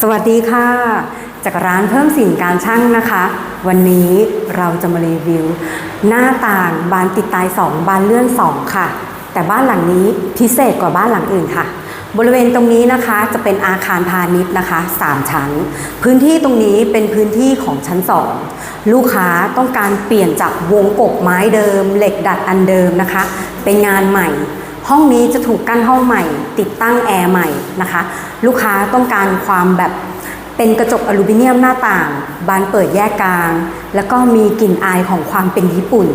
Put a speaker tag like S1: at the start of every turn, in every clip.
S1: สวัสดีค่ะ จากร้านเพิ่มสิ่งการช่างนะคะ วันนี้เราจะมารีวิว หน้าต่างบานติดตาย 2 บานเลื่อน 2 ค่ะ แต่บ้านหลังนี้พิเศษกว่าบ้านหลังอื่นค่ะ บริเวณตรงนี้นะคะจะเป็นอาคารพาณิชย์นะคะ 3 ชั้น พื้นที่ตรงนี้เป็นพื้นที่ของชั้น 2 ลูกค้าต้องการเปลี่ยนจากวงกบไม้เดิม เหล็กดัดอันเดิมนะคะ เป็นงานใหม่ ห้องนี้จะถูกกั้นห้องใหม่ ติดตั้งแอร์ใหม่นะคะ ลูกค้าต้องการความแบบเป็นกระจกอลูมิเนียมหน้าต่าง บานเปิดแยกกลาง แล้วก็มีกลิ่นอายของความเป็นญี่ปุ่น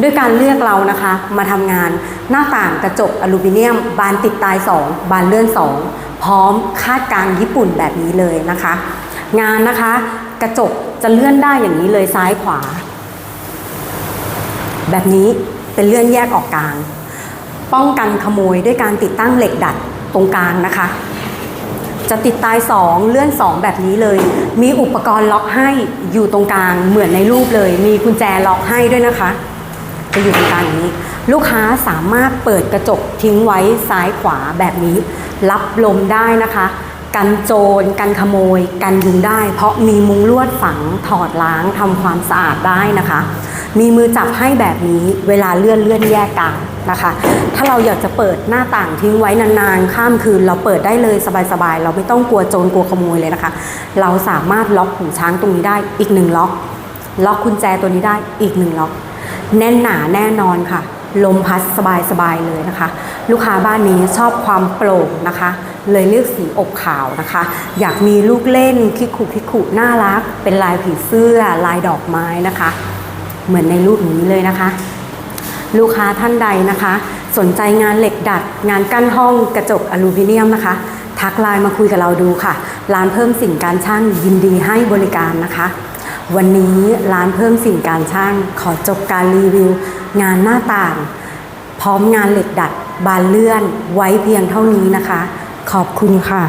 S1: ด้วยการเลือกเรานะคะ มาทำงานหน้าต่างกระจกอลูมิเนียม บานติดตาย 2 บานเลื่อน 2 พร้อมคาดกลางญี่ปุ่นแบบนี้เลยนะคะ งานนะคะกระจกจะเลื่อนได้อย่างนี้เลยซ้ายขวา แบบนี้เป็นเลื่อนแยกออกกลาง ป้องกันขโมยด้วยการติดตั้งเหล็กดัดตรงกลางนะคะ จะติดตาย 2 เลื่อน 2 แบบนี้เลย มีอุปกรณ์ล็อกให้อยู่ตรงกลางเหมือนในรูปเลย มีกุญแจล็อกให้ด้วยนะคะ จะอยู่ตรงกลางนี้ ลูกค้าสามารถเปิดกระจกทิ้งไว้ซ้ายขวาแบบนี้ รับลมได้นะคะ กันโจรกันขโมย กันยุงได้ เพราะมีมุงลวดฝังถอดล้างทำความสะอาดได้นะคะ มีมือจับให้แบบนี้เวลาเลื่อนเลื่อนแยกกลาง นะคะ ถ้าเราอยากจะเปิดหน้าต่างทิ้งไว้นานๆ ข้ามคืน เราเปิดได้เลยสบายๆ เราไม่ต้องกลัวโจรกลัวขโมยเลยนะคะ เราสามารถล็อกหูช้างตรงนี้ได้อีกหนึ่งล็อก ล็อกกุญแจตัวนี้ได้อีกหนึ่งล็อก แน่นหนาแน่นอนค่ะ ลมพัดสบายๆเลยนะคะ ลูกค้าบ้านนี้ชอบความโปร่งนะคะเลยเลือกสีอบขาวนะคะ อยากมีลูกเล่นคิกคุคิกคุน่ารัก เป็นลายผีเสื้อ ลายดอกไม้นะคะ เหมือนในรูปนี้เลยนะคะ ลูกค้าท่านใดนะคะ สนใจงานเหล็กดัด งานกั้นห้องกระจกอลูมิเนียมนะคะ ทักไลน์มาคุยกับเราดูค่ะ ร้านเพิ่มสิ่งการช่างยินดีให้บริการนะคะ วันนี้ร้านเพิ่มสิ่งการช่างขอจบการรีวิว งานหน้าต่าง พร้อมงานเหล็กดัด บานเลื่อนไว้เพียงเท่านี้นะคะ ขอบคุณค่ะ